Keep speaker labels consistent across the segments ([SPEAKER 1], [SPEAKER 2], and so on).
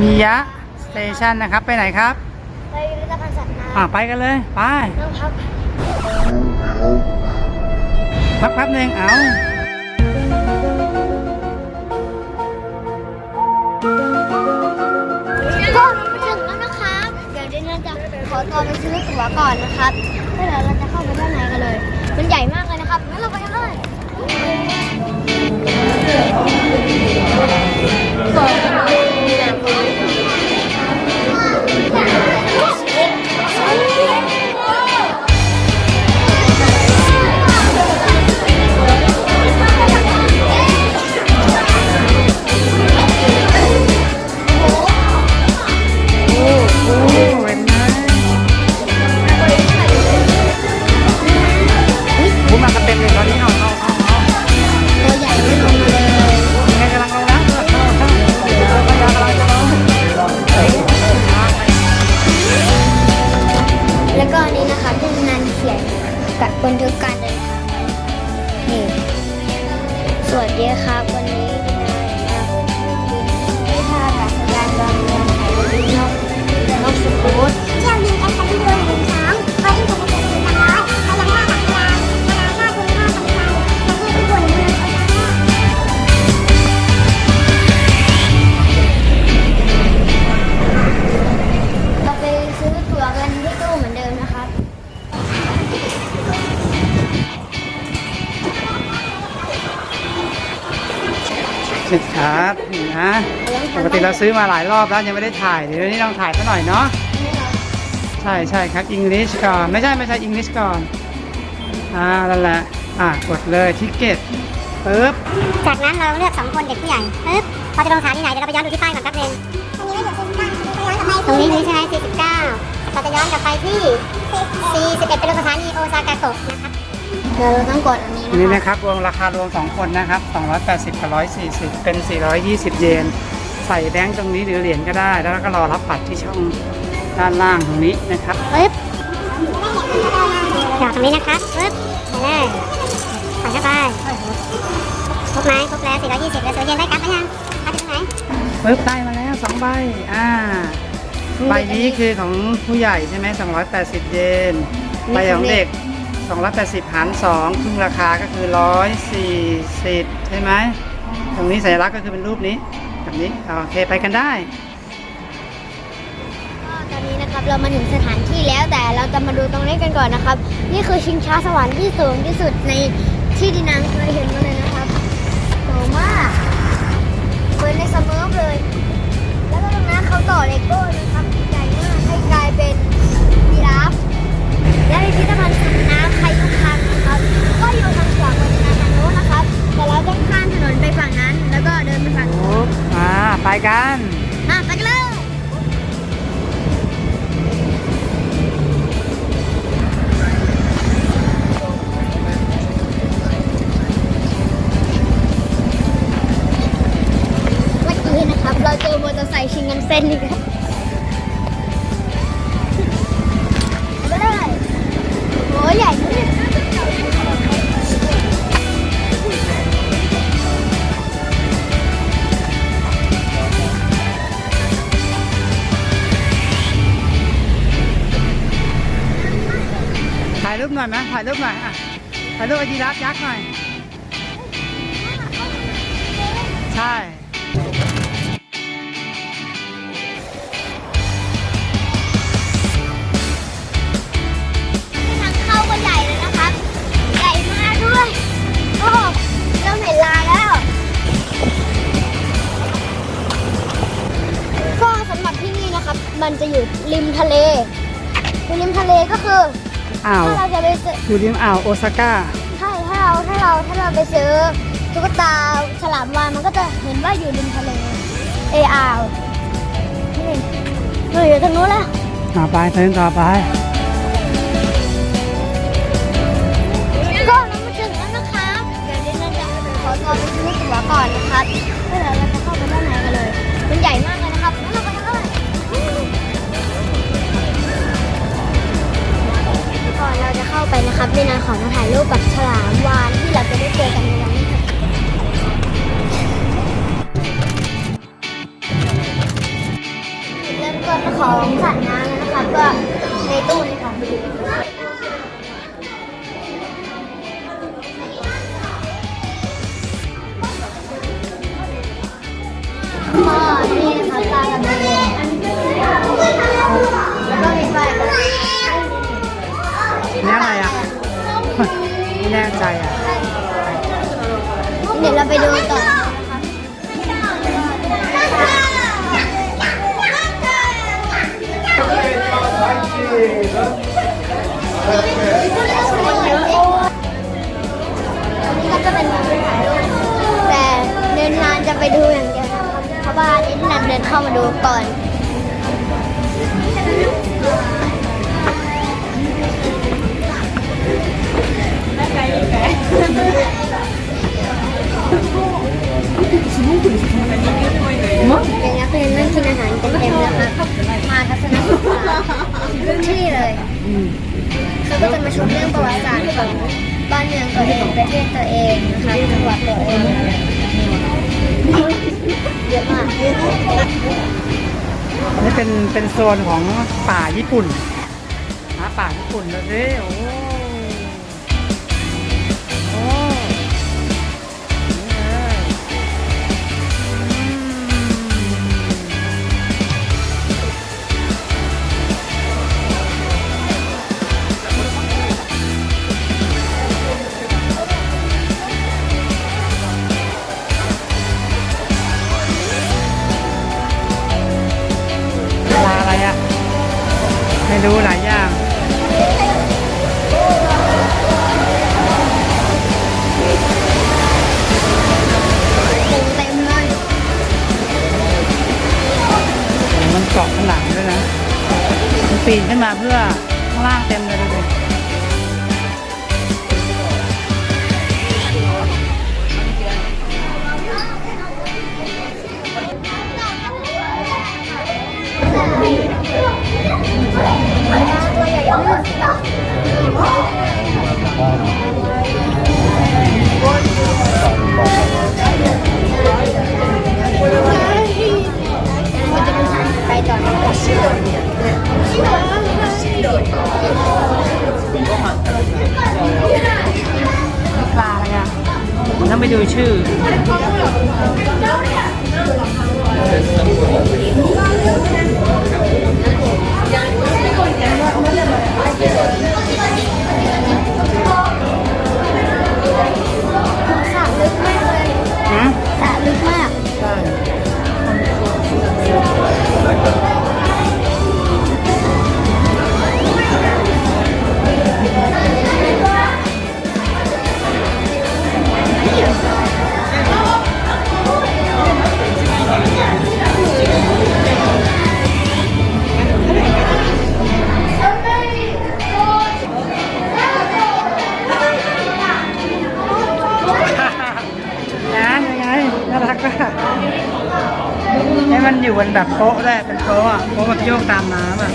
[SPEAKER 1] มียะสเตชันนะครับ ไปไหนครับ
[SPEAKER 2] ไปพิพิธภัณฑ์สัตว์น้
[SPEAKER 1] อ่าไปกันเลย ไปำ
[SPEAKER 2] นั่งพัก
[SPEAKER 1] พักแป๊บหนึ่งเอา
[SPEAKER 2] ก็มาถึงแล้วนะครับ เดี๋ยวดิฉันจะขอตัวไปซื้อตั๋วก่อนนะครับแล้วเดี๋ยวเราจะเข้าไปด้านในกันเลย มันใหญ่มากเลยนะครับงั้นเราไปกันเลย สิครับนี่นะปกติเรา
[SPEAKER 1] ซื้อมาหลายรอบแล้วยังไม่ได้ถ่ายเดี๋ยวนี้ลองถ่ายซะหน่อยเนาะใช่ใช่ครับอังกฤษก่อนไม่ใช่ไม่ใช่อังกฤษก่อนอ่านั่นแหละอ่ากดเลยทิเก็ตปึ๊บ
[SPEAKER 3] จากนั้นเราเลือก2คนเด็กผู้ใหญ่ปึ๊บพอจะลงสถานีไหนเดี๋ยวเราไปย้อนดูที่ป้ายก่อนแป๊บนึงตรงนี้นี่ใช่ไหม49เราจะย้อนกลับไปที่ 41 เป็นลงสถานีโอซากาโตะนะครับ
[SPEAKER 2] เดี๋ยวเราต้องกดอันนี้
[SPEAKER 1] อันนี้
[SPEAKER 2] นะ
[SPEAKER 1] นะครับรวมราคารวม 2 คนนะครับ 280กับ140 เป็น 420 เยน ใส่แบงค์ตรงนี้หรือเหรียญก็ได้ แล้วก็รอรับบัตรที่ช่องด้านล่างตรงนี้นะครับ
[SPEAKER 3] ปึ๊บหยอดตรงนี้นะครับปึ๊บไปเลยใส่เข้าไปครบไหมครบแล้ว420แล้วตัวเย็นได้กัดไหมยังกัดอยู่ตรงไหน
[SPEAKER 1] ปึ๊บได้มาแล้ว 2 ใบ อ่า ใบนี้คือของผู้ใหญ่ใช่ไหม280 เยน ใบของเด็ก 280หาร2ครึ่งราคาก็คือ 140 ใช่ไหม ตรงนี้สัญลักษณ์ก็คือเป็นรูปนี้แบบนี้ โอเคไปกันได้
[SPEAKER 2] ตอนนี้นะครับเรามาถึงสถานที่แล้วแต่เราจะมาดูตรงนี้กันก่อนนะครับ นี่คือชิงช้าสวรรค์ที่สูงที่สุดในที่ดินังเคยเห็นมาเลยนะครับสูงมากเหมือนในสมิเลย แล้วก็ตรงนั้นเขาต่อเลโก้นะครับใหญ่มากให้กลายเป็นยีราฟและพิพิธภัณฑ์ ต่เราต้องข้ามถนนไปฝั่งนั้น แล้วก็เดินไปฝั่งนู้น
[SPEAKER 1] อ่าไปกัน
[SPEAKER 2] อะไปกันเลย อย
[SPEAKER 1] ไหมถ่ายรูปหน่อยอะถ่ายรูปไอจีรับยักษ์หน่อย ใช่
[SPEAKER 2] ทางเข้าก็ใหญ่เลยนะครับ ใหญ่มากด้วย โอ้เริ่มเห็นลานแล้ว ก็สำหรับที่นี่นะครับ มันจะอยู่ริมทะเลอยู่ริมทะเลก็คือ
[SPEAKER 1] อ่าว
[SPEAKER 2] ถ้าเราจะไปซื้อ
[SPEAKER 1] อยู่ริมอ่าวโอซาก้า
[SPEAKER 2] ใช่ถ้าเราถ้าเราถ้าเราไปซื้อตุ๊กตาฉลามวาฬมันก็จะเห็นว่าอยู่ริมทะเลเออาวนี่เราอยู่ตรงนู้นแล้ว
[SPEAKER 1] ต่อไปเดินต่อไป
[SPEAKER 2] ก็เรามาถึงแล้วนะครับ เดี๋ยวดิฉันจะขอตัวไปซื้อตั๋วก่อนนะครับแล้วเดี๋ยวเราจะเข้าไปด้านในกันเลย มันใหญ่มาก้าไปนะครับไม่นาของมาถ่ายรูปกับฉลามวานที่เราจะได้เจอกันในวันนี้เริ่ม
[SPEAKER 1] ต้นของสัต ไม่แน่ใจอะ
[SPEAKER 2] เดี๋ยวเราไปดูต่อนี่ก็จะเป็นแต่เดินนานจะไปดูอย่างเดียวนะครับเพราะว่าอันนี้นัดเดินเข้ามาดูก่อน นของป่า
[SPEAKER 1] ญี่ปุ่นหาป่าญี่ปุ่นเลยโอ้ แบบโป๊ะด้วยเป็นโป๊ะอะโป๊ะแบบโยกตามน้ำอะ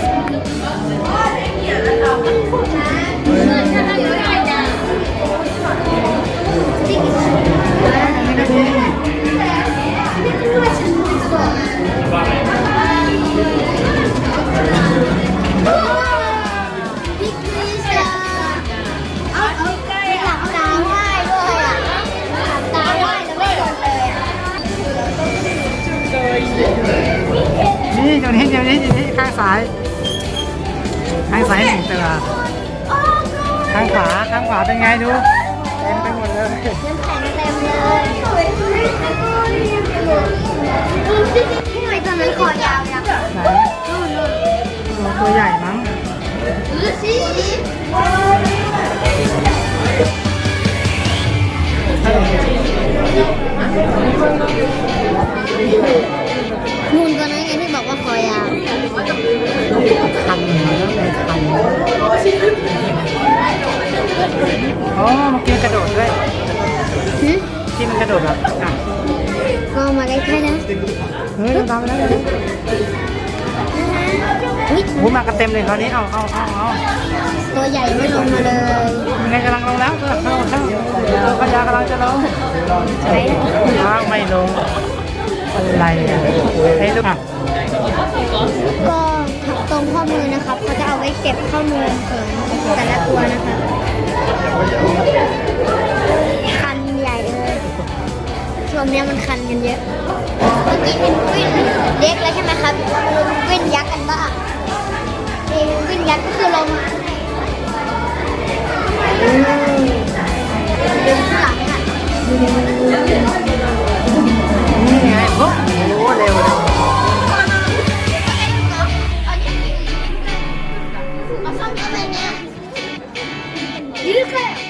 [SPEAKER 1] นี่
[SPEAKER 2] ต
[SPEAKER 1] รงนี้เดี๋ยวนี้อยู่นี่ข้างซ้ายข้างซ้ายหนึ่งตัวข้างขวาข้างขวาเป็นไงดูเต็มไปหมดเลย
[SPEAKER 2] น้ำแข็งเต็มเลยทำไมตอนนั้นคอยาวจัง
[SPEAKER 1] ไหนโอ้ตัวใหญ่มั้ง
[SPEAKER 2] มูลตัวนั้นไงที่บอกว่าคอยาว
[SPEAKER 1] คันเหรอเป็นคันอ๋อเมื่อกี้กระโดดด้วย
[SPEAKER 2] หึ
[SPEAKER 1] ที่มันกระโดดแบบอะ
[SPEAKER 2] มองมาใกล้ๆนะ
[SPEAKER 1] เฮ้ยเราทำแล้วเลย
[SPEAKER 2] อุ๊ย
[SPEAKER 1] โอ้มากันเต็มเลยคราวนี้เอาเอาเอาเอา
[SPEAKER 2] ตัวใหญ่ไม่ลงมาเลย
[SPEAKER 1] ยังไงกำลังลงแล้วเข้าเข้าเข้าตัวพญากำลังจะลง
[SPEAKER 2] ใช่
[SPEAKER 1] อ้าวไม่ลง ไรให้ลูกอะ
[SPEAKER 2] ก็ตรงข้อมือนะครับเขาจะเอาไว้เก็บข้อมูลของแต่ละตัวนะคะคันใหญ่เลยช่วงนี้มันคันกันเยอะเมื่อกี้เป็นวิ่นเล็กแล้วใช่ไหมครับลงวิ่นยักษ์กันบ้างเอ
[SPEAKER 4] งกวิ่นยักษ์ก็คื
[SPEAKER 2] อลงข้างหลังอะ 오, 네, 오, 네. 이렇게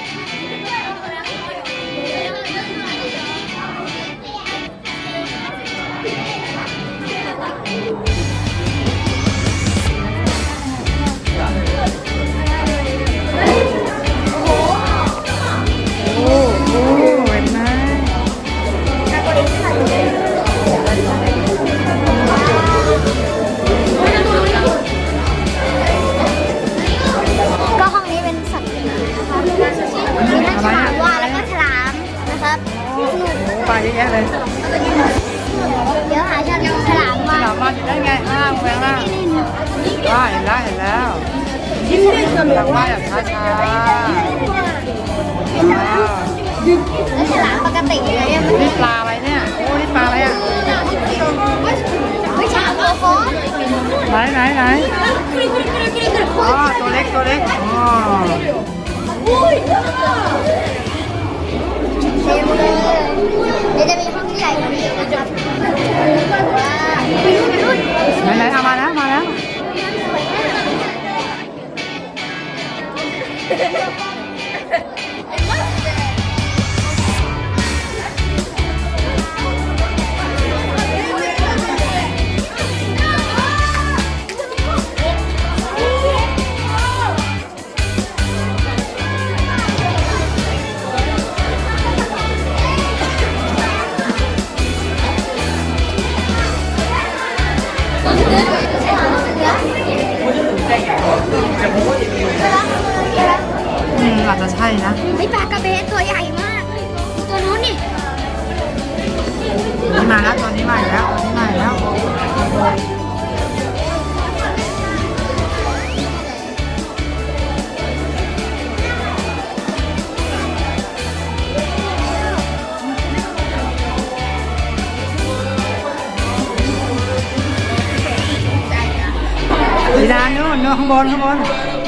[SPEAKER 2] ข้างบนข้างบน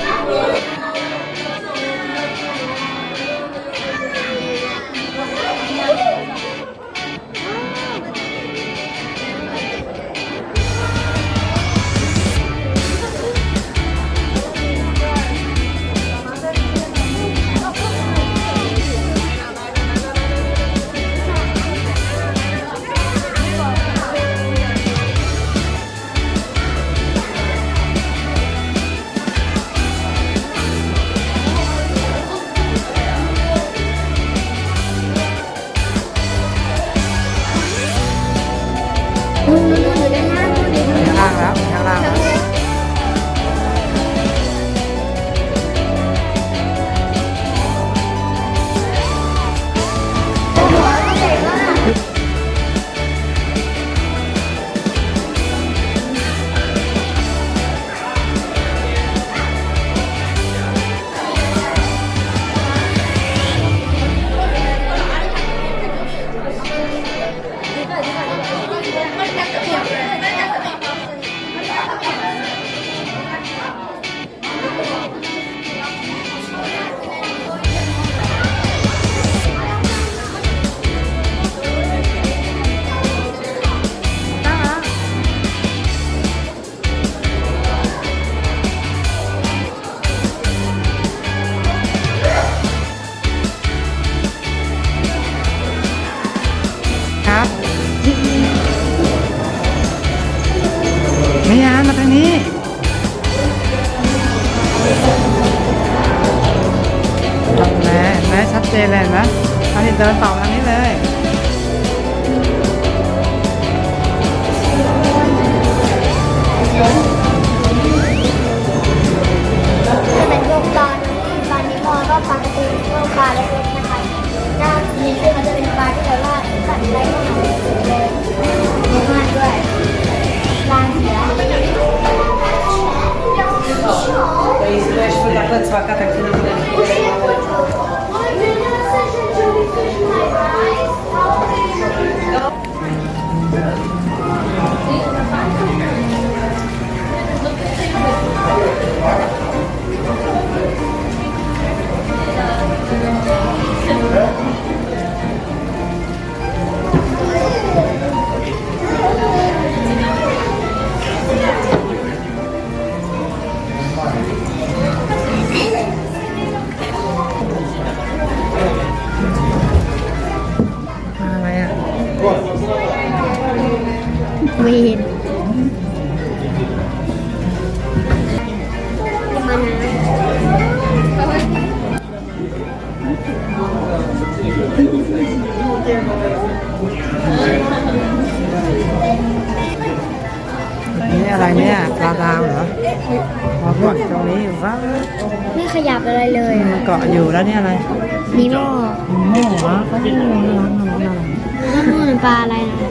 [SPEAKER 4] ดา
[SPEAKER 2] วเห
[SPEAKER 4] รออ๋อเกาะ
[SPEAKER 1] ตรงนี้อยู่ว้าว
[SPEAKER 2] ไม่ขยับอะไรเลย
[SPEAKER 1] มันเกาะอยู่แล้วนี่อะไร
[SPEAKER 2] นีโม่
[SPEAKER 1] โม่เหรอเขาโม่น่ารักน่ารักน่ารัก
[SPEAKER 2] แล้วนู่นปลาอะไรนะตัว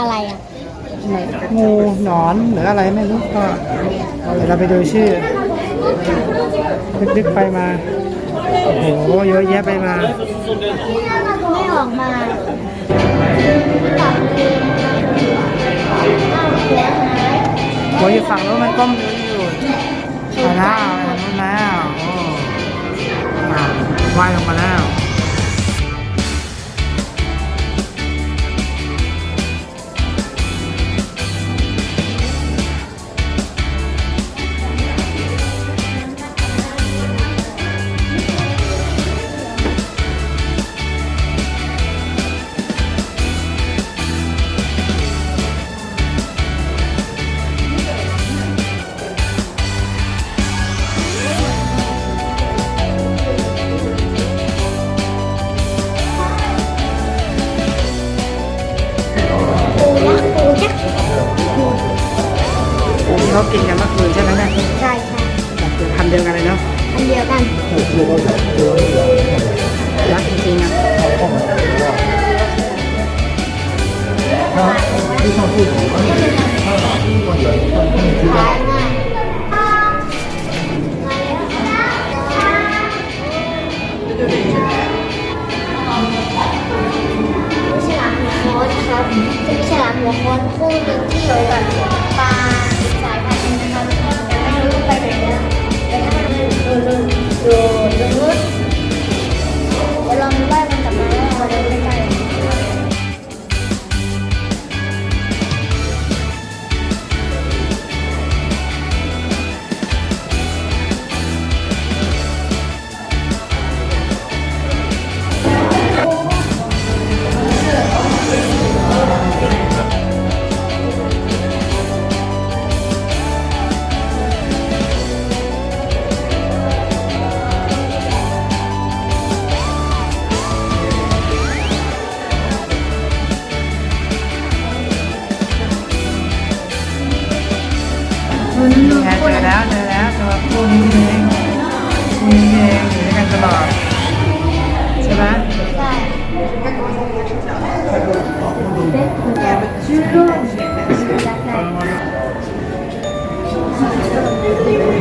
[SPEAKER 2] อะไรอะ
[SPEAKER 1] งูหนอนหรืออะไรไม่รู้ก็เดี๋ยวเราไปดูชื่อดึกๆไปมาโอ้โหเยอะแยะไปมา
[SPEAKER 2] ไม่ออกมา
[SPEAKER 1] โอ้ยอยู่ฝั่งโน้นมันก้มดูอยู่ไปแล้วไปทางนู้นแล้วโอ้อ่าว่ายลงมาแล้ว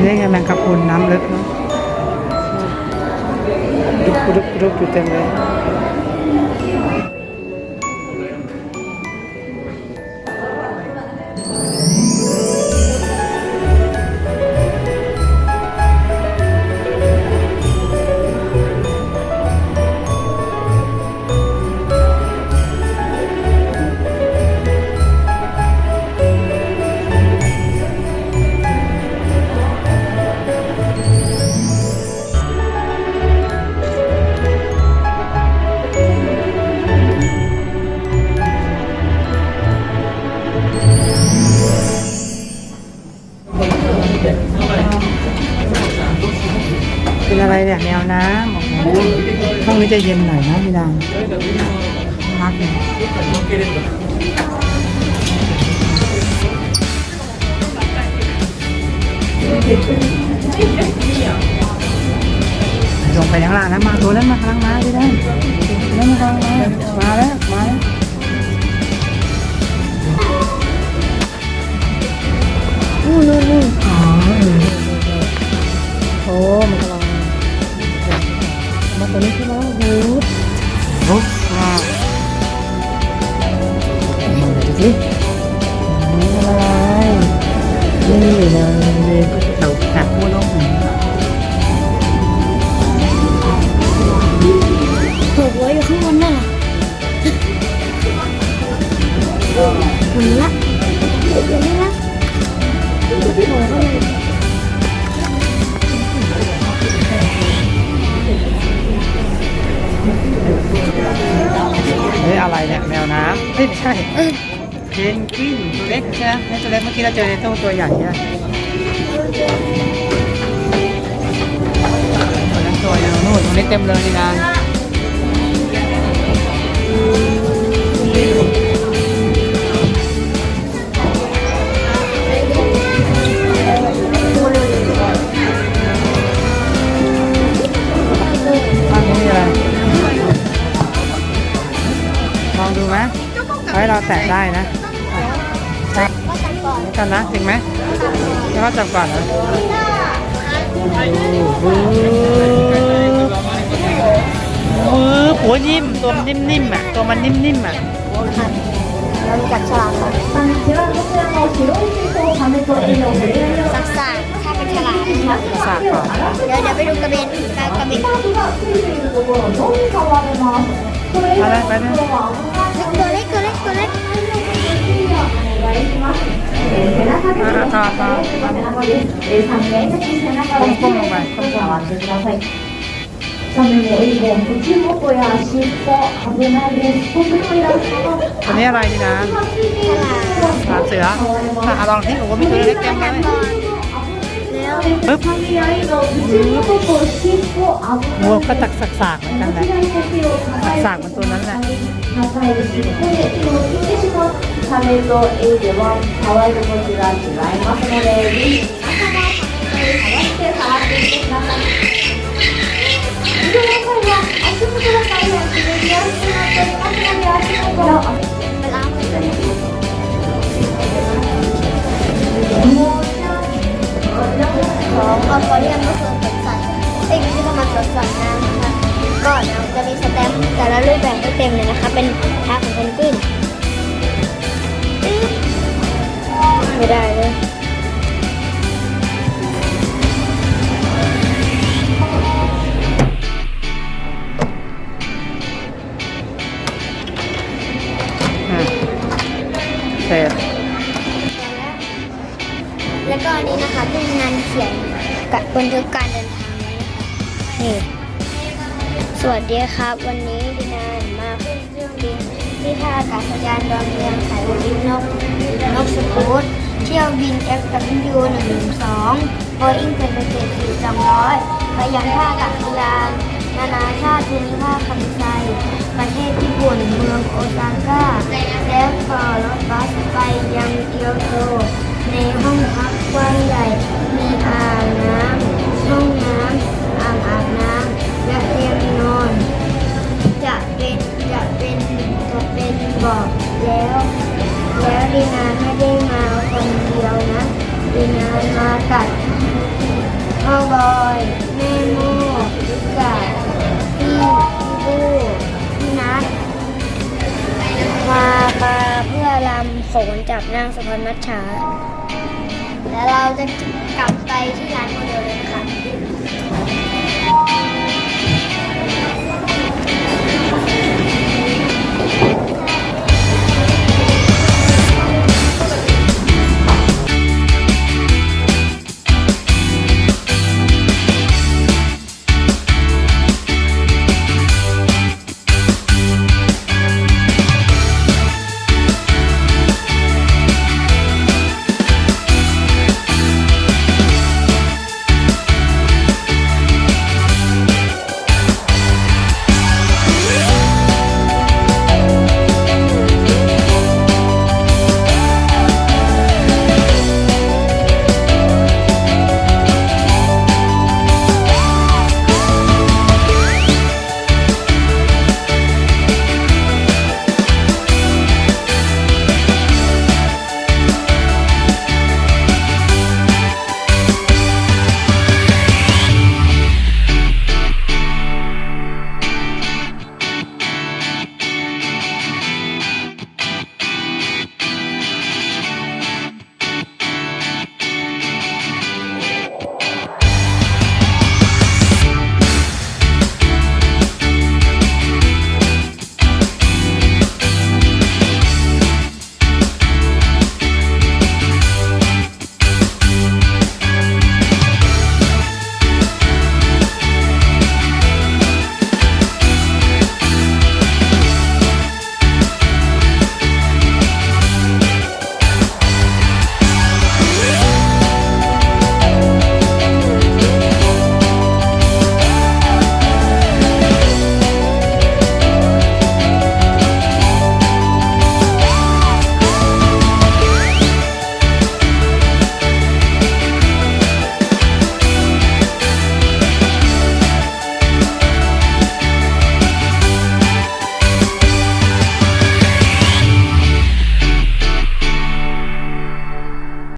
[SPEAKER 1] นี่ไง
[SPEAKER 2] แมงกะ
[SPEAKER 1] พรุนน้ำลึกเนาะดุบดุบดุบอยู่เต็มเลย เป็นอะไรเนี่ยแนวน้ำโอ้โหห้องนี้จะเย็นหน่อยนะพี่ดังรักเลยลงไปข้างล่างนะมาตัวนั้นมาข้างล่างมาพี่ดังนั่นมาข้างล่างมามาแล้วมาแล้ว
[SPEAKER 2] นู่นนู่นนู่น
[SPEAKER 1] อ๋อเออโตัวนี้ใช่ไหมวูดวูดค่ะดูสิอะไรนี่เลยเต่าตัดผู้ล่องหัวหัวอยู่ข้า
[SPEAKER 2] งบนนั่นหุ่นละเดี๋ยนี้นะหัวเข้าไเฮ้
[SPEAKER 1] ยอะไรเนี่ยแมวน้ำเฮ้ยไม่ใช่เพนกวินตัวเล็กใช่ไหมตัวเล็กเมื่อกี้เราเจอในตู้ตัวใหญ่เนี่ยตัวนั้นตัวยังนู่นตรงนี้เต็มเลยนี่นะ ให้เราแตะได้นะ
[SPEAKER 2] ก็จับกัน
[SPEAKER 1] นะถึงไหมแล้วก็จับก่อนนะมือหัวนิ่มตัวนิ่มๆอะตัวมันนิ่มๆอะ
[SPEAKER 2] เราจับฉลากก่อนสักสากถ้าเป็นฉลากนะครับ
[SPEAKER 1] สากก่อน
[SPEAKER 2] เดี๋ยวเดี๋ยวไปดูกระเบนกระเบน
[SPEAKER 1] ไปเลยไป
[SPEAKER 2] ก้
[SPEAKER 1] มๆลงไปก้มๆลงไปอันนี้อะไรนี่นะสาเสืออาะลองที่โอ้โหมีตัวเล็กแก้มเลย ปึ๊บ
[SPEAKER 5] サメやエイのプチモコと尻尾危
[SPEAKER 1] วัว
[SPEAKER 5] ない
[SPEAKER 1] ก็ตักสากๆเหมือนกันแหละ
[SPEAKER 5] 間違い呼吸を
[SPEAKER 1] สากๆมันตัวนั้นแหละ
[SPEAKER 5] 抱える尻尾で手を切ってしまうサメとエイでは触るこちら違いますのでぜひ仲間をして触ってみてくださいその際は足元が大変滑りやすくなっていますので足元を
[SPEAKER 2] ไปล้างมือก่อน ของอควาเรียมก็คือสวนสัตว์เอ้ยไม่ใช่ประมาณสวนสัตว์น้ำนะคะก็จะมีสแตมป์แต่ละรูปแบบก็เต็มเลยนะคะ เป็นท้าของเพนกวินไม่ได้เลย
[SPEAKER 1] เสร็จ
[SPEAKER 2] แล้วก็อันนี้นะคะเป็นงานเขียนกับบันทึกการเดินทางไว้นะคะนี่สวัสดีครับ วันนี้ดินานมาขึ้นเครื่องบินที่ท่าอากาศยานดอนเมืองสายบินนกนกสกูตเที่ยวบิน FW 112 Boeing 787 200ไปยังท่าอากาศยานนานาชาติภูมิภาคคันไซประเทศญี่ปุ่นเมืองโอซาก้า แล้วต่อรถบัสไปยังเกียวโต ในห้องพักกว้างใหญ่ มีอ่างน้ำห้องน้ำอ่างอาบน้ำและเตียงนอน จะเป็นจะเป็นจะเป็นบอกแล้ว แล้วดีนานไม่ได้มาคนเดียวนะดีนานมากับพ่อบอยแม่โมกับพี่พี่บูพี่นัทมามาเพื่อรำโขนจับนางสุพรรณมัชชา แล้วเราจะกลับไปที่ร้าน